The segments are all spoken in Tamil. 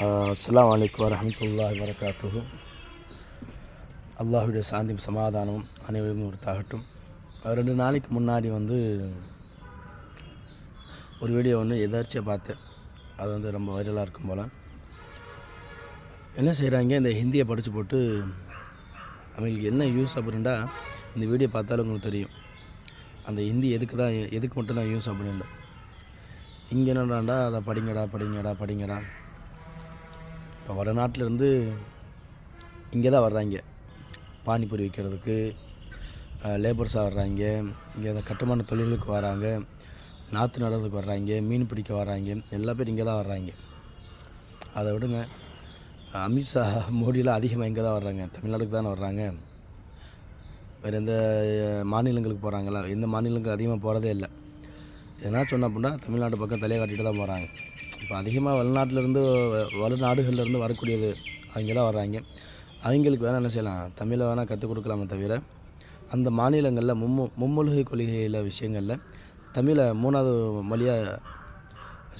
அஸ்லாம் வலைக்கம் வரமத்துல்லா வரகாத்து அல்லாஹுடைய சாந்தியும் சமாதானமும் அனைவரும் ஒருத்தாகட்டும் ரெண்டு நாளைக்கு முன்னாடி வந்து ஒரு வீடியோ ஒன்று எதார்ச்சியாக பார்த்தேன். அது வந்து ரொம்ப வைரலாக இருக்கும் போல். என்ன செய்கிறாங்க இந்த ஹிந்தியை படித்து போட்டு அவங்களுக்கு என்ன யூஸ் அப்படின்டா இந்த வீடியோ பார்த்தாலும் உங்களுக்கு தெரியும். அந்த ஹிந்தி எதுக்கு தான் எதுக்கு மட்டும்தான் யூஸ் அப்படின்ட்டு இங்கே என்னடாண்டா அதை படிங்கடா படிங்கடா படிங்கடா. இப்போ வடநாட்டிலேருந்து இங்கே தான் வர்றாங்க. பானிபூரி விற்கிறதுக்கு லேபர்ஸாக வர்றாங்க. இங்கே கட்டுமான தொழிலுக்கு வராங்க. நாற்று நடுறதுக்கு வர்றாங்க. மீன் பிடிக்க வர்றாங்க. எல்லா பேரும் இங்கே தான் வர்றாங்க. அதை விடுங்க. அமித்ஷா மோடியெலாம் அதிகமாக இங்கே தான் வர்றாங்க. தமிழ்நாடுக்கு தானே வர்றாங்க. வேறு எந்த மாநிலங்களுக்கு போகிறாங்களா எந்த மாநிலங்களுக்கு அதிகமாக போகிறதே இல்லை. எதனா சொன்ன அப்படின்னா தமிழ்நாடு பக்கம் தலையை காட்டிட்டு தான் போகிறாங்க இப்போ அதிகமாக வெளிநாட்டிலேருந்து வெளிநாடுகள்லேருந்து வரக்கூடியது அவங்க தான் வர்றாங்க. அவங்களுக்கு வேணால் என்ன செய்யலாம்? தமிழை வேணால் கற்றுக் கொடுக்கலாமே தவிர அந்த மாநிலங்களில் மும்மு மும்மொழிகை கொள்கையில் விஷயங்களில் தமிழை மூணாவது மொழியாக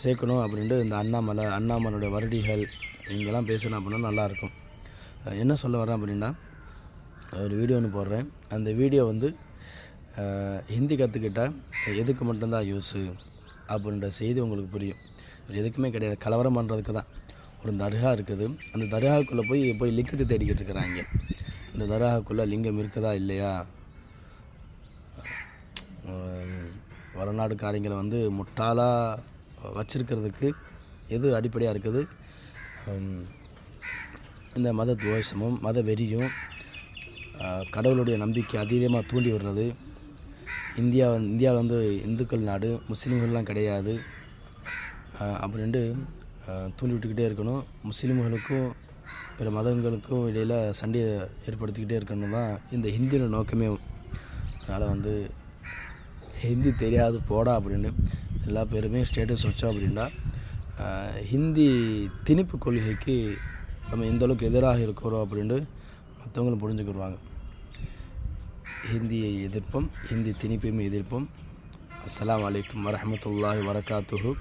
சேர்க்கணும் அப்படின்ட்டு இந்த அண்ணாமலை அண்ணாமலையோட வருடிகள் இங்கெல்லாம் பேசணும் அப்படின்னா நல்லாயிருக்கும் என்ன சொல்ல வரேன் அப்படின்னா ஒரு வீடியோ ஒன்று போடுறேன். அந்த வீடியோ வந்து ஹிந்தி கற்றுக்கிட்டால் எதுக்கு மட்டும்தான் யூஸு அப்படின்ற செய்தி உங்களுக்கு புரியும். எதுக்குமே கிடையாது. கலவரம் பண்ணுறதுக்கு தான். ஒரு தர்கா இருக்குது. அந்த தர்காவுக்குள்ளே போய் போய் லிங்கத்தை தேடிக்கிட்டு இருக்கிறாங்க. இந்த தர்காவுக்குள்ளே லிங்கம் இருக்குதா இல்லையா? வடநாடுக்காரங்களை வந்து முட்டாளாக வச்சிருக்கிறதுக்கு எது அடிப்படையாக இருக்குது? இந்த மத துவேஷமும் மத வெறியும் கடவுளுடைய நம்பிக்கை அதீதமாக தூண்டி விடுறது. இந்தியா இந்தியாவில் வந்து இந்துக்கள் நாடு முஸ்லீம்கள்லாம் கிடையாது. அப்படின்ட்டு தூண்டி விட்டுக்கிட்டே இருக்கணும். முஸ்லீம்களுக்கும் பிற மதங்களுக்கும் இடையில் சண்டையை ஏற்படுத்திக்கிட்டே இருக்கணும் தான் இந்த ஹிந்தியோட நோக்கமே. அதனால் வந்து ஹிந்தி தெரியாது போடா அப்படின்னு எல்லா பேருமே ஸ்டேட்டஸ் வச்சோம் அப்படின்னா ஹிந்தி திணிப்பு கொள்கைக்கு நம்ம எந்தளவுக்கு எதிராக இருக்கிறோம் அப்படின்ட்டு மற்றவங்களும் புரிஞ்சுக்கிடுவாங்க. ஹிந்தியை எதிர்ப்போம் ஹிந்தி திணிப்பையும் எதிர்ப்போம். அஸ்லாம் வலைக்கம் வரமத்துல்லாஹி வரகாத்துஹூ